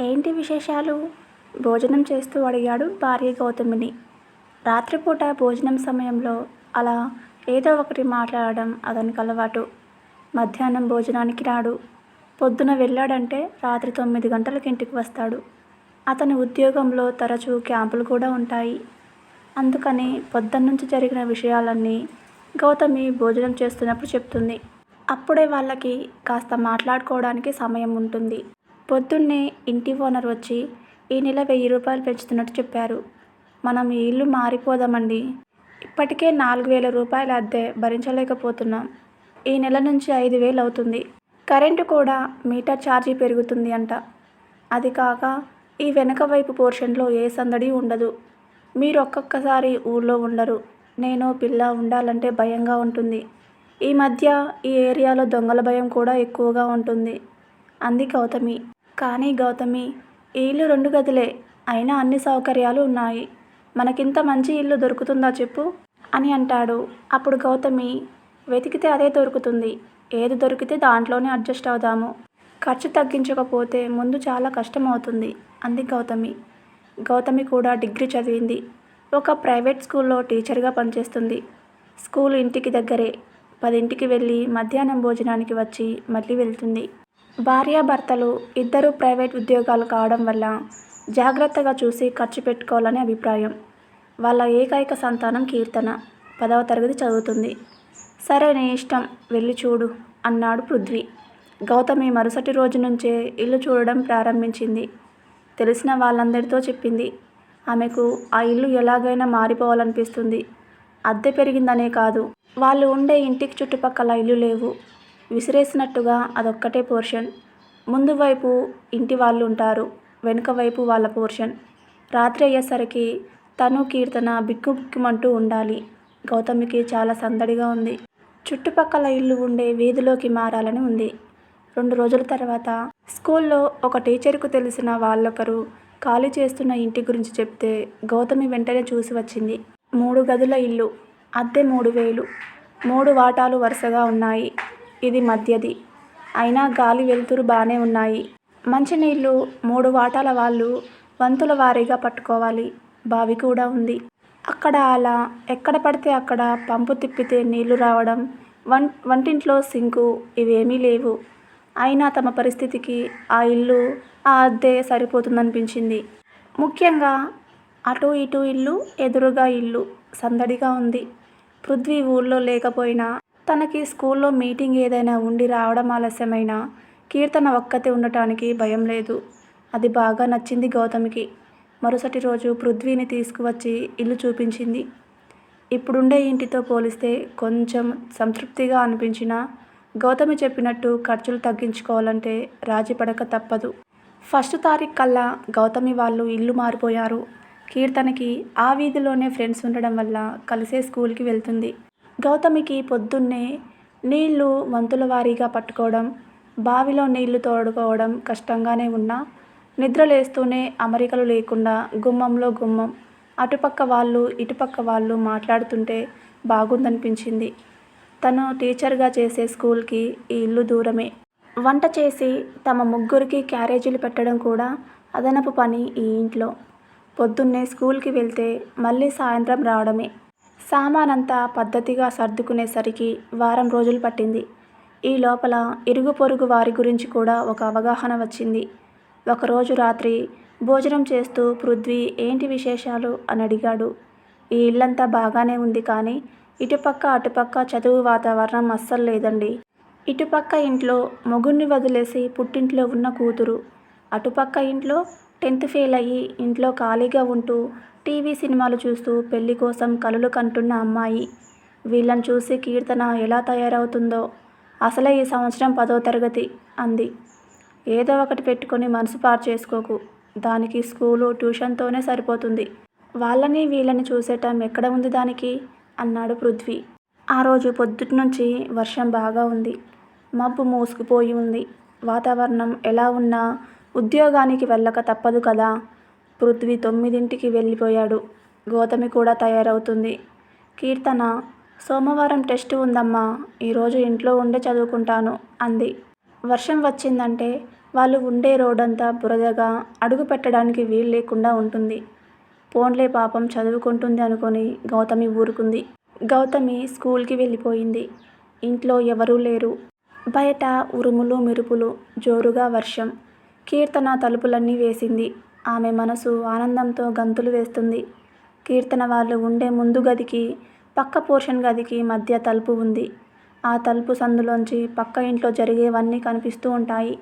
ఏంటి విశేషాలు? భోజనం చేస్తూ అడిగాడు భార్య గౌతమిని. రాత్రిపూట భోజనం సమయంలో అలా ఏదో ఒకటి మాట్లాడడం అతనికి అలవాటు. మధ్యాహ్నం భోజనానికి రాడు. పొద్దున వెళ్ళాడంటే రాత్రి తొమ్మిది గంటలకు ఇంటికి వస్తాడు. అతని ఉద్యోగంలో తరచూ క్యాంపులు కూడా ఉంటాయి. అందుకని పొద్దున్నుంచి జరిగిన విషయాలన్నీ గౌతమి భోజనం చేస్తున్నప్పుడు చెప్తుంది. అప్పుడే వాళ్ళకి కాస్త మాట్లాడుకోవడానికి సమయం ఉంటుంది. పొద్దున్నే ఇంటి ఓనర్ వచ్చి ఈ నెల వెయ్యి రూపాయలు పెంచుతున్నట్టు చెప్పారు. మనం ఈ ఇల్లు మారిపోదామండి. ఇప్పటికే నాలుగు వేల రూపాయల అద్దె భరించలేకపోతున్నాం. ఈ నెల నుంచి ఐదు వేలు అవుతుంది. కరెంటు కూడా మీటర్ ఛార్జీ పెరుగుతుంది అంట. అది కాక ఈ వెనక వైపు పోర్షన్లో ఏ సందడి ఉండదు. మీరు ఒక్కొక్కసారి ఊళ్ళో ఉండరు. నేను పిల్ల ఉండాలంటే భయంగా ఉంటుంది. ఈ మధ్య ఈ ఏరియాలో దొంగల భయం కూడా ఎక్కువగా ఉంటుంది. అంది గౌతమి. కానీ గౌతమి ఈ ఇల్లు రెండు గదులే. అయినా అన్ని సౌకర్యాలు ఉన్నాయి. మనకింత మంచి ఇల్లు దొరుకుతుందా చెప్పు? అని అంటాడు. అప్పుడు గౌతమి వెతికితే అదే దొరుకుతుంది. ఏది దొరికితే దాంట్లోనే అడ్జస్ట్ అవుదాము. ఖర్చు తగ్గించకపోతే ముందు చాలా కష్టం అవుతుంది అంది గౌతమి. గౌతమి కూడా డిగ్రీ చదివింది. ఒక ప్రైవేట్ స్కూల్లో టీచర్గా పనిచేస్తుంది. స్కూల్ ఇంటికి దగ్గరే. పదింటికి వెళ్ళి మధ్యాహ్నం భోజనానికి వచ్చి మళ్ళీ వెళ్తుంది. భార్యాభర్తలు ఇద్దరు ప్రైవేట్ ఉద్యోగాలు కావడం వల్ల జాగ్రత్తగా చూసి ఖర్చు పెట్టుకోవాలని అభిప్రాయం. వాళ్ళ ఏకైక సంతానం కీర్తన. పదవ తరగతి చదువుతుంది. సరే నీ ఇష్టం వెళ్ళి చూడు అన్నాడు పృథ్వీ. గౌతమి మరుసటి రోజు నుంచే ఇల్లు చూడడం ప్రారంభించింది. తెలిసిన వాళ్ళందరితో చెప్పింది. ఆమెకు ఆ ఇల్లు ఎలాగైనా మారిపోవాలనిపిస్తుంది. అద్దె పెరిగిందనే కాదు. వాళ్ళు ఉండే ఇంటికి చుట్టుపక్కల ఇల్లు లేవు. విసిరేసినట్టుగా అదొక్కటే పోర్షన్. ముందు వైపు ఇంటి వాళ్ళు ఉంటారు వెనుక వైపు వాళ్ళ పోర్షన్. రాత్రి అయ్యేసరికి తను కీర్తన బిక్కుబిక్కుమంటూ ఉండాలి. గౌతమికి చాలా సందడిగా ఉంది. చుట్టుపక్కల ఇల్లు ఉండే వీధిలోకి మారాలని ఉంది. రెండు రోజుల తర్వాత స్కూల్లో ఒక టీచర్కు తెలిసిన వాళ్ళొకరు ఖాళీ చేస్తున్న ఇంటి గురించి చెప్తే గౌతమి వెంటనే చూసి వచ్చింది. మూడు గదుల ఇల్లు అద్దె మూడు వేలు. మూడు వాటాలు వరుసగా ఉన్నాయి. ఇది మధ్యది. అయినా గాలి వెలుతురు బాగానే ఉన్నాయి. మంచినీళ్ళు మూడు వాటాల వాళ్ళు వంతుల వారీగా పట్టుకోవాలి. బావి కూడా ఉంది. అక్కడ అలా ఎక్కడ పడితే అక్కడ పంపు తిప్పితే నీళ్ళు రావడం వం వంటింట్లో సింకు ఇవేమీ లేవు. అయినా తమ పరిస్థితికి ఆ ఇల్లు ఆ అద్దె సరిపోతుందనిపించింది. ముఖ్యంగా అటు ఇటు ఇల్లు ఎదురుగా ఇల్లు సందడిగా ఉంది. పృథ్వీ ఊళ్ళో లేకపోయినా తనకి స్కూల్లో మీటింగ్ ఏదైనా ఉండి రావడం ఆలస్యమైనా కీర్తన ఒక్కతే ఉండటానికి భయం లేదు. అది బాగా నచ్చింది గౌతమికి. మరుసటి రోజు పృథ్వీని తీసుకువచ్చి ఇల్లు చూపించింది. ఇప్పుడుండే ఇంటితో పోలిస్తే కొంచెం సంతృప్తిగా అనిపించినా గౌతమి చెప్పినట్టు ఖర్చులు తగ్గించుకోవాలంటే రాజీ పడక తప్పదు. ఫస్ట్ తారీఖు కల్లా గౌతమి వాళ్ళు ఇల్లు మారిపోయారు. కీర్తనకి ఆ వీధిలోనే ఫ్రెండ్స్ ఉండడం వల్ల కలిసే స్కూల్కి వెళ్తుంది. గౌతమికి పొద్దున్నే నీళ్ళు వంతుల వారీగా పట్టుకోవడం బావిలో నీళ్ళు తోడుకోవడం కష్టంగానే ఉన్నా నిద్ర లేస్తూనే అమరికలు లేకుండా గుమ్మంలో గుమ్మం అటుపక్క వాళ్ళు ఇటుపక్క వాళ్ళు మాట్లాడుతుంటే బాగుందనిపించింది. తను టీచర్గా చేసే స్కూల్కి ఈ ఇల్లు దూరమే. వంట చేసి తమ ముగ్గురికి క్యారేజీలు పెట్టడం కూడా అదనపు పని ఈ ఇంట్లో. పొద్దున్నే స్కూల్కి వెళ్తే మళ్ళీ సాయంత్రం రావడమే. సామానంతా పద్ధతిగా సర్దుకునేసరికి వారం రోజులు పట్టింది. ఈ లోపల ఇరుగు పొరుగు వారి గురించి కూడా ఒక అవగాహన వచ్చింది. ఒకరోజు రాత్రి భోజనం చేస్తూ పృథ్వీ ఏంటి విశేషాలు అని అడిగాడు. ఈ ఇల్లంతా బాగానే ఉంది కానీ ఇటుపక్క అటుపక్క చదువు వాతావరణం అస్సలు లేదండి. ఇటుపక్క ఇంట్లో మొగుణ్ణి వదిలేసి పుట్టింట్లో ఉన్న కూతురు అటుపక్క ఇంట్లో టెన్త్ ఫెయిల్ అయ్యి ఇంట్లో ఖాళీగా ఉంటూ టీవీ సినిమాలు చూస్తూ పెళ్ళి కోసం కలలు కంటున్న అమ్మాయి. వీళ్ళని చూసి కీర్తన ఎలా తయారవుతుందో. అసలే ఈ సంవత్సరం పదో తరగతి అంది. ఏదో ఒకటి పెట్టుకొని మనసు పారు చేసుకోకు. దానికి స్కూలు ట్యూషన్తోనే సరిపోతుంది. వాళ్ళని వీళ్ళని చూసేటం ఎక్కడ ఉంది దానికి? అన్నాడు పృథ్వీ. ఆ రోజు పొద్దుటి నుంచి వర్షం బాగా ఉంది. మబ్బు మూసుకుపోయి ఉంది. వాతావరణం ఎలా ఉన్నా ఉద్యోగానికి వెళ్ళక తప్పదు కదా. పృథ్వీ తొమ్మిదింటికి వెళ్ళిపోయాడు. గౌతమి కూడా తయారవుతుంది. కీర్తన సోమవారం టెస్ట్ ఉందమ్మా. ఈరోజు ఇంట్లో ఉండే చదువుకుంటాను అంది. వర్షం వచ్చిందంటే వాళ్ళు ఉండే రోడంతా బురదగా అడుగు పెట్టడానికి వీలు లేకుండా ఉంటుంది. పోన్లే పాపం చదువుకుంటుంది అనుకొని గౌతమి ఊరుకుంది. గౌతమి స్కూల్కి వెళ్ళిపోయింది. ఇంట్లో ఎవరూ లేరు. బయట ఉరుములు మెరుపులు జోరుగా వర్షం. కీర్తన తలుపులన్నీ వేసింది. ఆమె మనసు ఆనందంతో గంతులు వేస్తుంది. కీర్తన వాళ్ళు ఉండే ముందు గదికి పక్క పోర్షన్ గదికి మధ్య తలుపు ఉంది. ఆ తలుపు సందులోంచి పక్క ఇంట్లో జరిగేవన్నీ కనిపిస్తూ ఉంటాయి.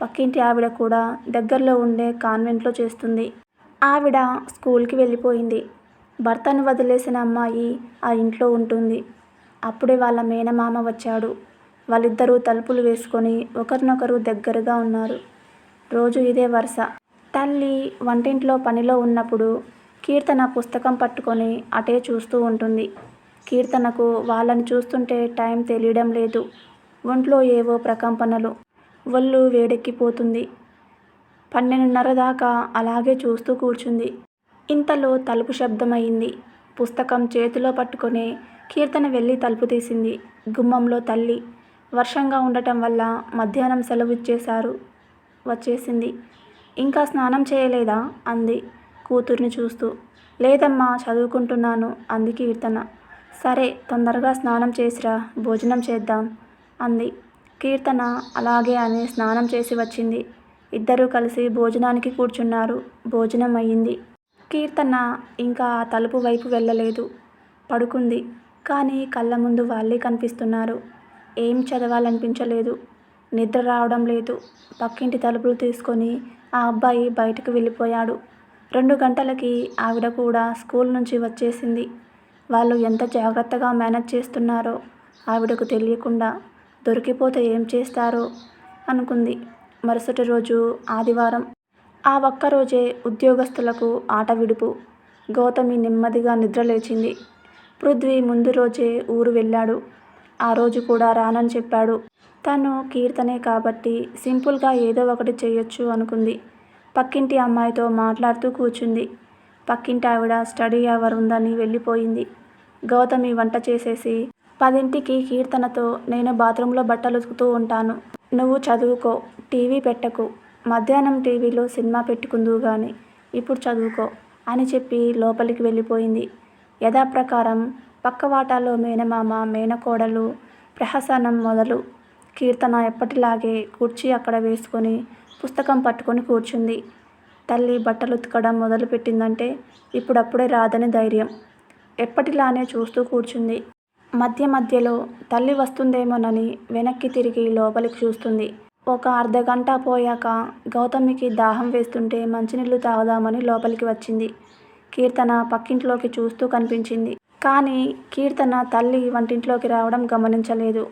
పక్కింటి ఆవిడ కూడా దగ్గరలో ఉండే కాన్వెంట్లో చేస్తుంది. ఆవిడ స్కూల్కి వెళ్ళిపోయింది. భర్తను వదిలేసిన అమ్మాయి ఆ ఇంట్లో ఉంటుంది. అప్పుడే వాళ్ళ మేనమామ వచ్చాడు. వాళ్ళిద్దరూ తలుపులు వేసుకొని ఒకరినొకరు దగ్గరగా ఉన్నారు. రోజు ఇదే వరుస. తల్లి వంటింట్లో పనిలో ఉన్నప్పుడు కీర్తన పుస్తకం పట్టుకొని అటే చూస్తూ ఉంటుంది. కీర్తనకు వాళ్ళని చూస్తుంటే టైం తెలియడం లేదు. ఒంట్లో ఏవో ప్రకంపనలు. ఒళ్ళు వేడెక్కిపోతుంది. పన్నెండున్నర దాకా అలాగే చూస్తూ కూర్చుంది. ఇంతలో తలుపు శబ్దమైంది పుస్తకం చేతిలో పట్టుకొని కీర్తన వెళ్ళి తలుపు తీసింది. గుమ్మంలో తల్లి. వర్షంగా ఉండటం వల్ల మధ్యాహ్నం సెలవు ఇచ్చేశారు. వచ్చేసింది. ఇంకా స్నానం చేయలేదా? అంది కూతుర్ని చూస్తూ. లేదమ్మా చదువుకుంటున్నాను అంది కీర్తన. సరే తొందరగా స్నానం చేసిరా భోజనం చేద్దాం అంది. కీర్తన అలాగే అని స్నానం చేసి వచ్చింది. ఇద్దరూ కలిసి భోజనానికి కూర్చున్నారు. భోజనం అయ్యింది. కీర్తన ఇంకా ఆ తలుపు వైపు వెళ్ళలేదు. పడుకుంది. కానీ కళ్ళ ముందు వాళ్ళే కనిపిస్తున్నారు. ఏం చదవాలనిపించలేదు. నిద్ర రావడం లేదు. పక్కింటి తలుపులు తీసుకొని ఆ అబ్బాయి బయటకు వెళ్ళిపోయాడు. రెండు గంటలకి ఆవిడ కూడా స్కూల్ నుంచి వచ్చేసింది. వాళ్ళు ఎంత జాగ్రత్తగా మేనేజ్ చేస్తున్నారో ఆవిడకు తెలియకుండా దొరికిపోతే ఏం చేస్తారో? అనుకుంది. మరుసటి రోజు ఆదివారం. ఆ ఒక్కరోజే ఉద్యోగస్తులకు ఆట విడుపు. గౌతమి నెమ్మదిగా నిద్రలేచింది పృథ్వీ ముందు రోజే ఊరు వెళ్ళాడు. ఆ రోజు కూడా రానని చెప్పాడు. తను కీర్తనే కాబట్టి సింపుల్గా ఏదో ఒకటి చేయొచ్చు అనుకుంది. పక్కింటి అమ్మాయితో మాట్లాడుతూ కూర్చుంది. పక్కింటి ఆవిడ స్టడీ అవర్ ఉందని వెళ్ళిపోయింది. గౌతమి వంట చేసేసి పదింటికి కీర్తనతో నేను బాత్రూంలో బట్టలు ఉతుకుతూ ఉంటాను. నువ్వు చదువుకో టీవీ పెట్టకు మధ్యాహ్నం టీవీలో సినిమా పెట్టుకుందువు కానీ ఇప్పుడు చదువుకో అని చెప్పి లోపలికి వెళ్ళిపోయింది. యథాప్రకారం పక్క వాటాలో మేనమామ మేనకోడలు ప్రహసనం మొదలు కీర్తన ఎప్పటిలాగే కుర్చీ అక్కడ వేసుకొని పుస్తకం పట్టుకొని కూర్చుంది. తల్లి బట్టలు ఉతకడం మొదలుపెట్టిందంటే ఇప్పుడప్పుడే రాదని ధైర్యం. ఎప్పటిలానే చూస్తూ కూర్చుంది. మధ్య మధ్యలో తల్లి వస్తుందేమోనని వెనక్కి తిరిగి లోపలికి చూస్తుంది. ఒక అర్ధగంట పోయాక గౌతమికి దాహం వేస్తుంటే మంచినీళ్ళు తాగుదామని లోపలికి వచ్చింది. కీర్తన పక్కింట్లోకి చూస్తూ కనిపించింది. కానీ కీర్తన తల్లి వంటింట్లోకి రావడం గమనించలేదు.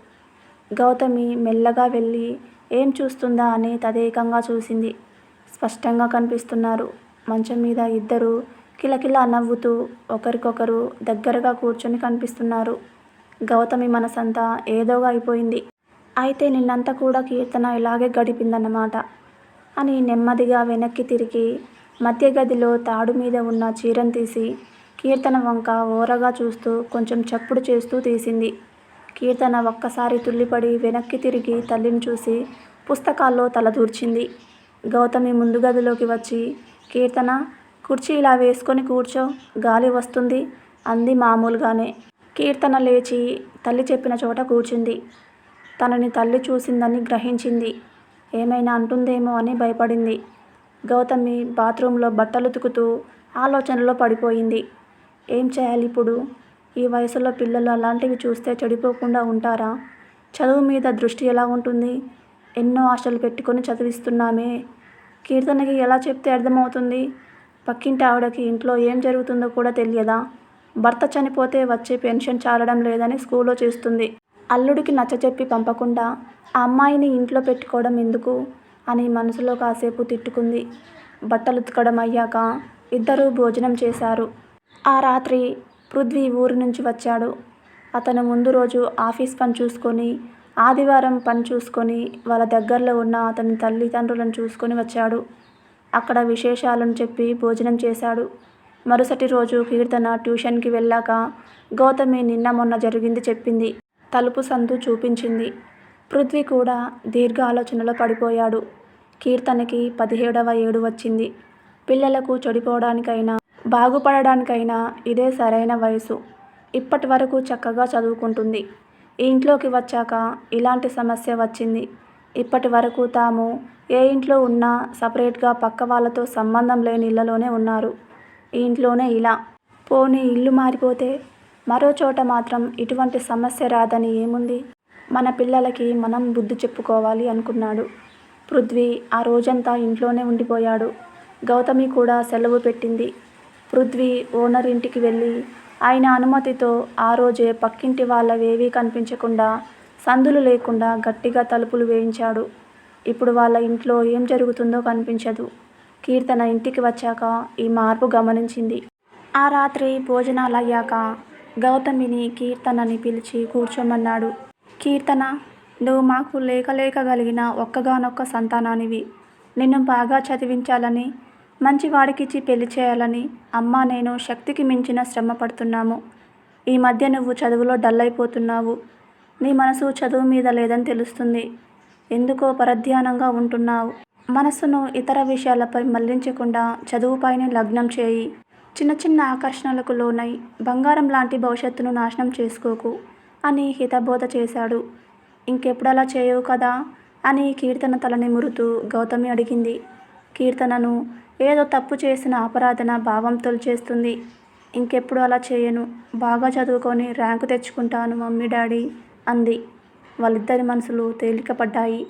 గౌతమి మెల్లగా వెళ్ళి ఏం చూస్తుందా? అని తదేకంగా చూసింది. స్పష్టంగా కనిపిస్తున్నారు. మంచం మీద ఇద్దరు కిలకిలా నవ్వుతూ ఒకరికొకరు దగ్గరగా కూర్చొని కనిపిస్తున్నారు. గౌతమి మనసంతా ఏదోగా అయిపోయింది. అయితే నిన్నంతా కూడా కీర్తన ఇలాగే గడిపిందన్నమాట అని నెమ్మదిగా వెనక్కి తిరిగి మధ్య గదిలో తాడు మీద ఉన్న చీరను తీసి కీర్తన వంక ఓరగా చూస్తూ కొంచెం చప్పుడు చేస్తూ తీసింది. కీర్తన ఒక్కసారి తుల్లిపడి వెనక్కి తిరిగి తల్లిని చూసి పుస్తకాల్లో తలదూర్చింది గౌతమి ముందు గదిలోకి వచ్చి కీర్తన కుర్చీ ఇలా వేసుకొని కూర్చో గాలి వస్తుంది అంది మామూలుగానే. కీర్తన లేచి తల్లి చెప్పిన చోట కూర్చుంది. తనని తల్లి చూసిందని గ్రహించింది. ఏమైనా అంటుందేమో అని భయపడింది. గౌతమి బాత్రూంలో బట్టలు ఉతుకుతూ ఆలోచనలో పడిపోయింది. ఏం చేయాలి ఇప్పుడు? ఈ వయసులో పిల్లలు అలాంటివి చూస్తే చెడిపోకుండా ఉంటారా? చదువు మీద దృష్టి ఎలా ఉంటుంది? ఎన్నో ఆశలు పెట్టుకొని చదివిస్తున్నామే. కీర్తనకి ఎలా చెప్తే అర్థమవుతుంది? పక్కింటి ఆవిడకి ఇంట్లో ఏం జరుగుతుందో కూడా తెలియదా? భర్త చనిపోతే వచ్చే పెన్షన్ చాలడం లేదని స్కూల్లో చేస్తుంది. అల్లుడికి నచ్చచెప్పి పంపకుండా ఆ అమ్మాయిని ఇంట్లో పెట్టుకోవడం ఎందుకు? అని మనసులో కాసేపు తిట్టుకుంది. బట్టలు ఉతకడం అయ్యాక ఇద్దరూ భోజనం చేశారు. ఆ రాత్రి పృథ్వీ ఊరి నుంచి వచ్చాడు. అతను ముందు రోజు ఆఫీస్ పని చూసుకొని ఆదివారం పని చూసుకొని వాళ్ళ దగ్గరలో ఉన్న అతని తల్లిదండ్రులను చూసుకొని వచ్చాడు. అక్కడ విశేషాలను చెప్పి భోజనం చేశాడు. మరుసటి రోజు కీర్తన ట్యూషన్కి వెళ్ళాక గౌతమి నిన్న మొన్న జరిగింది చెప్పింది. తలుపు సందు చూపించింది. పృథ్వీ కూడా దీర్ఘ ఆలోచనలో పడిపోయాడు. కీర్తనకి పదిహేడవ ఏడు వచ్చింది. పిల్లలకు చెడిపోవడానికైనా, బాగుపడడానికైనా ఇదే సరైన వయసు. ఇప్పటి వరకు చక్కగా చదువుకుంటుంది. ఇంట్లోకి వచ్చాక ఇలాంటి సమస్య వచ్చింది. ఇప్పటి వరకు తాము ఏ ఇంట్లో ఉన్నా సపరేట్గా పక్క వాళ్ళతో సంబంధం లేని ఇళ్ళలోనే ఉన్నారు. ఈ ఇంట్లోనే ఇలా. పోనీ ఇల్లు మారిపోతే? మరో చోట మాత్రం ఇటువంటి సమస్య రాదని ఏముంది? మన పిల్లలకి మనం బుద్ధి చెప్పుకోవాలి అనుకున్నాడు. పృథ్వీ ఆ రోజంతా ఇంట్లోనే ఉండిపోయాడు. గౌతమి కూడా సెలవు పెట్టింది. పృథ్వీ ఓనర్ ఇంటికి వెళ్ళి ఆయన అనుమతితో ఆ రోజే పక్కింటి వాళ్ళవేవీ కనిపించకుండా, సందులు లేకుండా గట్టిగా తలుపులు వేయించాడు. ఇప్పుడు వాళ్ళ ఇంట్లో ఏం జరుగుతుందో కనిపించదు. కీర్తన ఇంటికి వచ్చాక ఈ మార్పు గమనించింది. ఆ రాత్రి భోజనాలు అయ్యాక గౌతమిని, కీర్తనని పిలిచి కూర్చోమన్నాడు. కీర్తన నువ్వు మాకు లేక కలిగిన ఒక్కగానొక్క సంతానానివి. నిన్ను బాగా చదివించాలని, మంచి వాడికిచ్చి పెళ్ళి చేయాలని అమ్మా నేను శక్తికి మించిన శ్రమ పడుతున్నాము. ఈ మధ్య నువ్వు చదువులో డల్ అయిపోతున్నావు నీ మనసు చదువు మీద లేదని తెలుస్తుంది. ఎందుకో పరధ్యానంగా ఉంటున్నావు. మనసును ఇతర విషయాలపై మళ్ళించకుండా చదువుపైనే లగ్నం చేయి. చిన్న చిన్న ఆకర్షణలకు లోనై బంగారం లాంటి భవిష్యత్తును నాశనం చేసుకోకు అని హితబోధ చేశాడు. ఇంకెప్పుడలా చేయవు కదా? అని కీర్తన తలని మురుతూ గౌతమి అడిగింది. కీర్తనను ఏదో తప్పు చేసిన అపరాధన భావం తొలిచేస్తుంది. ఇంకెప్పుడు అలా చేయను. బాగా చదువుకొని ర్యాంకు తెచ్చుకుంటాను మమ్మీ డాడీ అంది. వాళ్ళిద్దరి మనసులు తేలికపడ్డాయి.